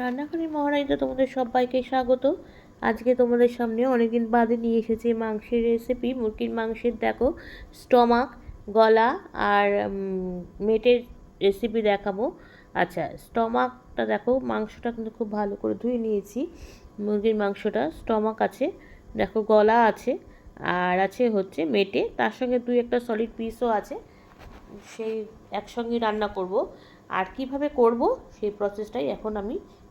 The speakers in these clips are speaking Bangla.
রান্নাঘরের মহারানীতে তোমাদের সবাইকে স্বাগত। আজকে তোমাদের সামনে অনেকদিন বাদে নিয়ে এসেছি মাংসের রেসিপি মুরগির মাংসের দেখো স্টমাক গলা আর মেটের রেসিপি দেখাবো। আচ্ছা স্টমাকটা দেখো, মাংসটা কিন্তু খুব ভালো করে ধুয়ে নিয়েছি। মুরগির মাংসটা স্টমাক আছে, দেখো গলা আছে আর আছে হচ্ছে মেটে। তার সঙ্গে দুই একটা সলিড পিসও আছে, সেই একসঙ্গে রান্না করব। আর কীভাবে করব, সেই প্রসেসটাই এখন আমি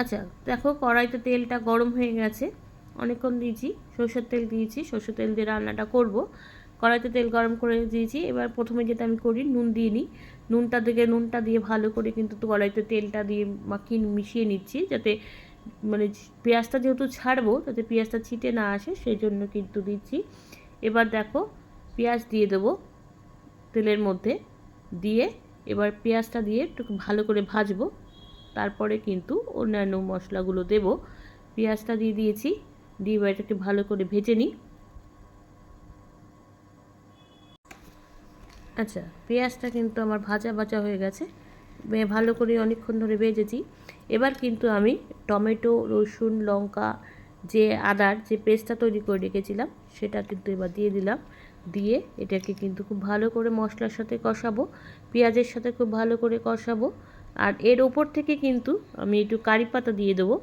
আচ্ছা দেখো কড়াইতে তেলটা গরম হয়ে গেছে। অনেকক্ষণ দিয়েছি, সরষের তেল দিয়েছি, সরষের তেল দিয়ে রান্নাটা করব। কড়াইতে তেল গরম করে দিয়েছি, এবার প্রথমে যেটা আমি করি, নুন দিয়ে নিই। নুনটা দিকে নুনটা দিয়ে ভালো করে কিন্তু কড়াইতে তেলটা দিয়ে মাখিয়ে মিশিয়ে নিচ্ছি, যাতে মানে পেঁয়াজটা যেহেতু ছাড়বো তাতে পেঁয়াজটা ছিটে না আসে, সেই জন্য কিন্তু দিচ্ছি। এবার দেখো পেঁয়াজ দিয়ে দেবো তেলের মধ্যে, দিয়ে এবার পেঁয়াজটা দিয়ে একটু ভালো করে ভাজবো। তারপরে কিন্তু অন্যান্য মশলাগুলো দেব। পেঁয়াজটা দিয়ে দিয়েছি। দিয়ে এটাকে ভালো করে ভেজে নিই। আচ্ছা পেঁয়াজটা কিন্তু আমার ভাজা ভাজা হয়ে গেছে। ভালো করে অনেকক্ষণ ধরে ভেজেছি। এবার কিন্তু আমি টমেটো, রসুন, লঙ্কা যে আদার যে পেস্টটা তৈরি করে রেখেছিলাম, সেটা কিন্তু এবার দিয়ে দিলাম। দিয়ে এটাকে কিন্তু খুব ভালো করে মশলার সাথে কষাবো। পেঁয়াজের সাথে খুব ভালো করে কষাবো। আর এর ওপর থেকে কিন্তু আমি একটু কারি পাতা দিয়ে দেবো।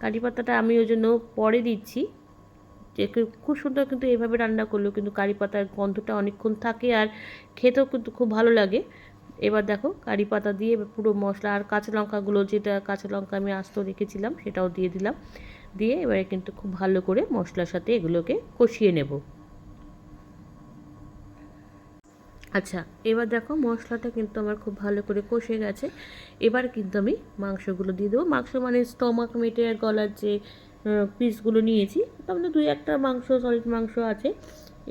কারি পাতাটা আমি ওই জন্য পরে দিচ্ছি। যে খুব সুন্দর কিন্তু এভাবে রান্না করলেও কিন্তু কারি পাতার গন্ধটা অনেকক্ষণ থাকে আর খেতেও কিন্তু খুব ভালো লাগে। এবার দেখো কারি পাতা দিয়ে পুরো মশলা আর কাঁচা লঙ্কাগুলো যেটা কাঁচা লঙ্কা আমি আস্ত রেখেছিলাম সেটাও দিয়ে দিলাম। দিয়ে এবারে কিন্তু খুব ভালো করে মশলার সাথে এগুলোকে কষিয়ে নেব। আচ্ছা এবার দেখো মশলাটা কিন্তু আমার খুব ভালো করে কষে গেছে। এবার কিন্তু আমি মাংসগুলো দিয়ে দেবো। মাংস মানে স্টমাক মেটে আর গলার যে পিসগুলো নিয়েছি, তার মধ্যে দুই একটা মাংস সলিড মাংস আছে।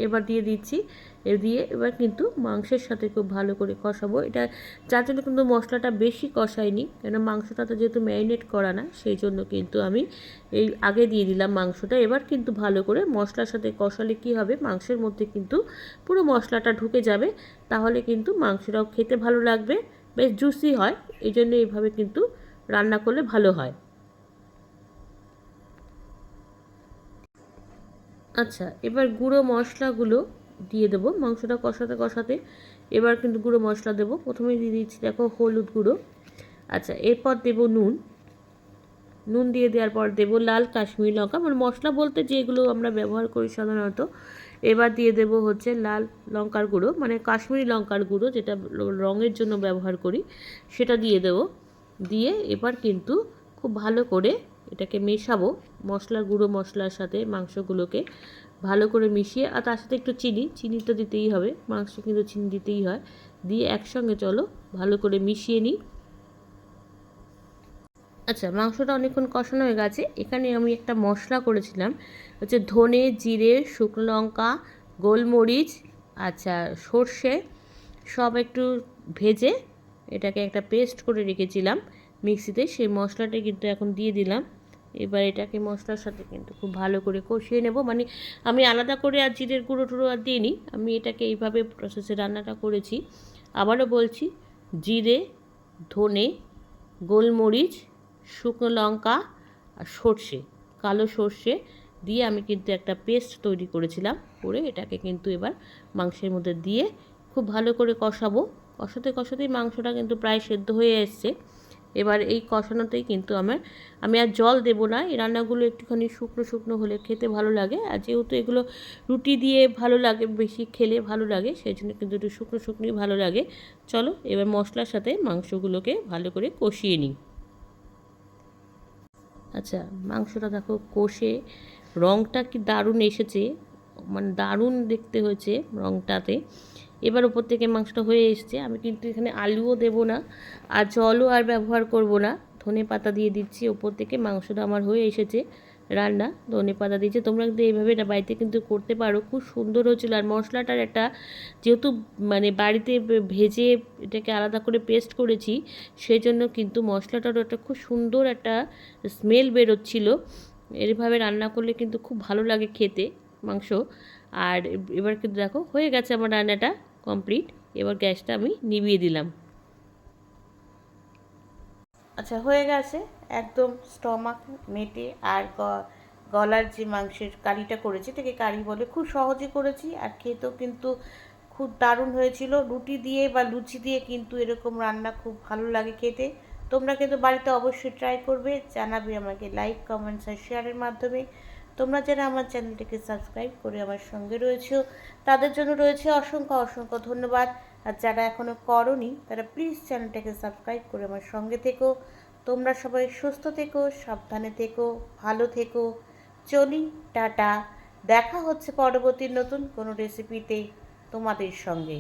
এবার দিয়ে দিচ্ছি এ দিয়ে এবার কিন্তু মাংসের সাথে খুব ভালো করে কষাবো। এটা যার জন্য কিন্তু মশলাটা বেশি কষায়নি কেন মাংসটা তো যেহেতু ম্যারিনেট করা না, সেই জন্য কিন্তু আমি এই আগে দিয়ে দিলাম মাংসটা। এবার কিন্তু ভালো করে মশলার সাথে কষালে কি হবে, মাংসের মধ্যে কিন্তু পুরো মশলাটা ঢুকে যাবে, তাহলে কিন্তু মাংসটাও খেতে ভালো লাগবে, বেশ জুসি হয়, এই জন্য এইভাবে কিন্তু রান্না করলে ভালো হয়। আচ্ছা এবার গুঁড়ো মশলাগুলো দিয়ে দেবো, মাংসটা কষাতে কষাতে। এবার কিন্তু গুঁড়ো মশলা দেবো। প্রথমে দিয়ে দিচ্ছি, দেখো, হলুদ গুঁড়ো। আচ্ছা এরপর দেবো নুন। নুন দিয়ে দেওয়ার পর দেবো লাল কাশ্মীরি লঙ্কা। মানে মশলা বলতে যেগুলো আমরা ব্যবহার করি সাধারণত। এবার দিয়ে দেবো হচ্ছে লাল লঙ্কার গুঁড়ো মানে কাশ্মীরি লঙ্কার গুঁড়ো, যেটা রঙের জন্য ব্যবহার করি, সেটা দিয়ে দেবো। দিয়ে এবার কিন্তু খুব ভালো করে এটাকে মেশাবো, মশলার গুঁড়ো মশলার সাথে মাংসগুলোকে। ভালো করে মিশিয়ে, আর তার সাথে একটু চিনি চিনি তো দিতেই হবে, মাংস কিন্তু চিনি দিতেই হয়। দিয়ে একসঙ্গে চলো, ভালো করে মিশিয়ে নিই। আচ্ছা মাংসটা অনেকক্ষণ কষানো হয়ে গেছে। এখানে আমি একটা মশলা করেছিলাম, হচ্ছে ধনে, জিরে, শুকনো লঙ্কা, গোলমরিচ আচ্ছা সর্ষে, সব একটু ভেজে এটাকে একটা পেস্ট করে রেখেছিলাম মিক্সিতে। সেই মশলাটা কিন্তু এখন দিয়ে দিলাম। এবার এটাকে মশলার সাথে কিন্তু খুব ভালো করে কষিয়ে নেব। মানে আমি আলাদা করে আর জিরের গুঁড়ো টুড়ো আর দিইনি। আমি এটাকে এইভাবে প্রসেসে রান্নাটা করেছি। আবারও বলছি, জিরে, ধনে, গোলমরিচ, শুকনো লঙ্কা আর সর্ষে, কালো সর্ষে দিয়ে আমি কিন্তু একটা পেস্ট তৈরি করেছিলাম। করে এটাকে কিন্তু এবার মাংসের মধ্যে দিয়ে খুব ভালো করে কষাবো। কষাতে কষাতেই মাংসটা কিন্তু প্রায় সেদ্ধ হয়ে এসছে। এবার এই কষানোতেই কিন্তু আমার, আমি আর জল দেব না। এই রান্নাগুলো একটুখানি শুকনো শুকনো হলে খেতে ভালো লাগে। আর যেহেতু এগুলো রুটি দিয়ে ভালো লাগে, বেশি খেলে ভালো লাগে, সেই জন্য কিন্তু একটু শুকনো শুকনোই ভালো লাগে। চলো এবার মশলার সাথে মাংসগুলোকে ভালো করে কষিয়ে নিই। আচ্ছা মাংসটা দেখো কষে রঙটা কি দারুণ এসেছে। মানে দারুণ দেখতে হয়েছে রঙটাতে এবার ওপর থেকে মাংসটা হয়ে এসছে। আমি কিন্তু এখানে আলুও দেবো না আর জলও আর ব্যবহার করব না। ধনে পাতা দিয়ে দিচ্ছি ওপর থেকে মাংসটা আমার হয়ে এসেছে রান্না, ধনে পাতা দিয়েছে। তোমরা কিন্তু এইভাবে এটা বাড়িতে কিন্তু করতে পারো। খুব সুন্দর হয়েছিল। আর মশলাটার একটা যেহেতু মানে বাড়িতে ভেজে এটাকে আলাদা করে পেস্ট করেছি সেই জন্য কিন্তু মশলাটারও একটা খুব সুন্দর একটা স্মেল বেরোচ্ছিল। এভাবে রান্না করলে কিন্তু খুব ভালো লাগে খেতে মাংস। আর এবার কিন্তু দেখো হয়ে গেছে আমার রান্নাটা। কমপ্লিট এবার গ্যাসটা আমি নিভিয়ে দিলাম। আচ্ছা হয়ে গেছে। একদম স্টমাক মেটে আর গলার যে মাংসের কারিটা করেছি, এটাকে কারি বলে খুব সহজে করেছি আর খেতেও কিন্তু খুব দারুণ হয়েছিল। রুটি দিয়ে বা লুচি দিয়ে কিন্তু এরকম রান্না খুব ভালো লাগে খেতে। তোমরা কিন্তু বাড়িতে অবশ্যই ট্রাই করবে। জানাবে আমাকে লাইক কমেন্টস আর শেয়ারের মাধ্যমে। তোমরা যারা আমার চ্যানেলটিকে সাবস্ক্রাইব করে আমার সঙ্গে রয়েছো, তাদের জন্য রয়েছে অসংখ্য অসংখ্য ধন্যবাদ। আর যারা এখনও করনি, তারা প্লিজ চ্যানেলটাকে সাবস্ক্রাইব করে আমার সঙ্গে থেকো। তোমরা সবাই সুস্থ থেকো, সাবধানে থেকো, ভালো থেকো। চলি, টাটা। দেখা হচ্ছে পরবর্তী নতুন কোনো রেসিপিতে তোমাদের সঙ্গে।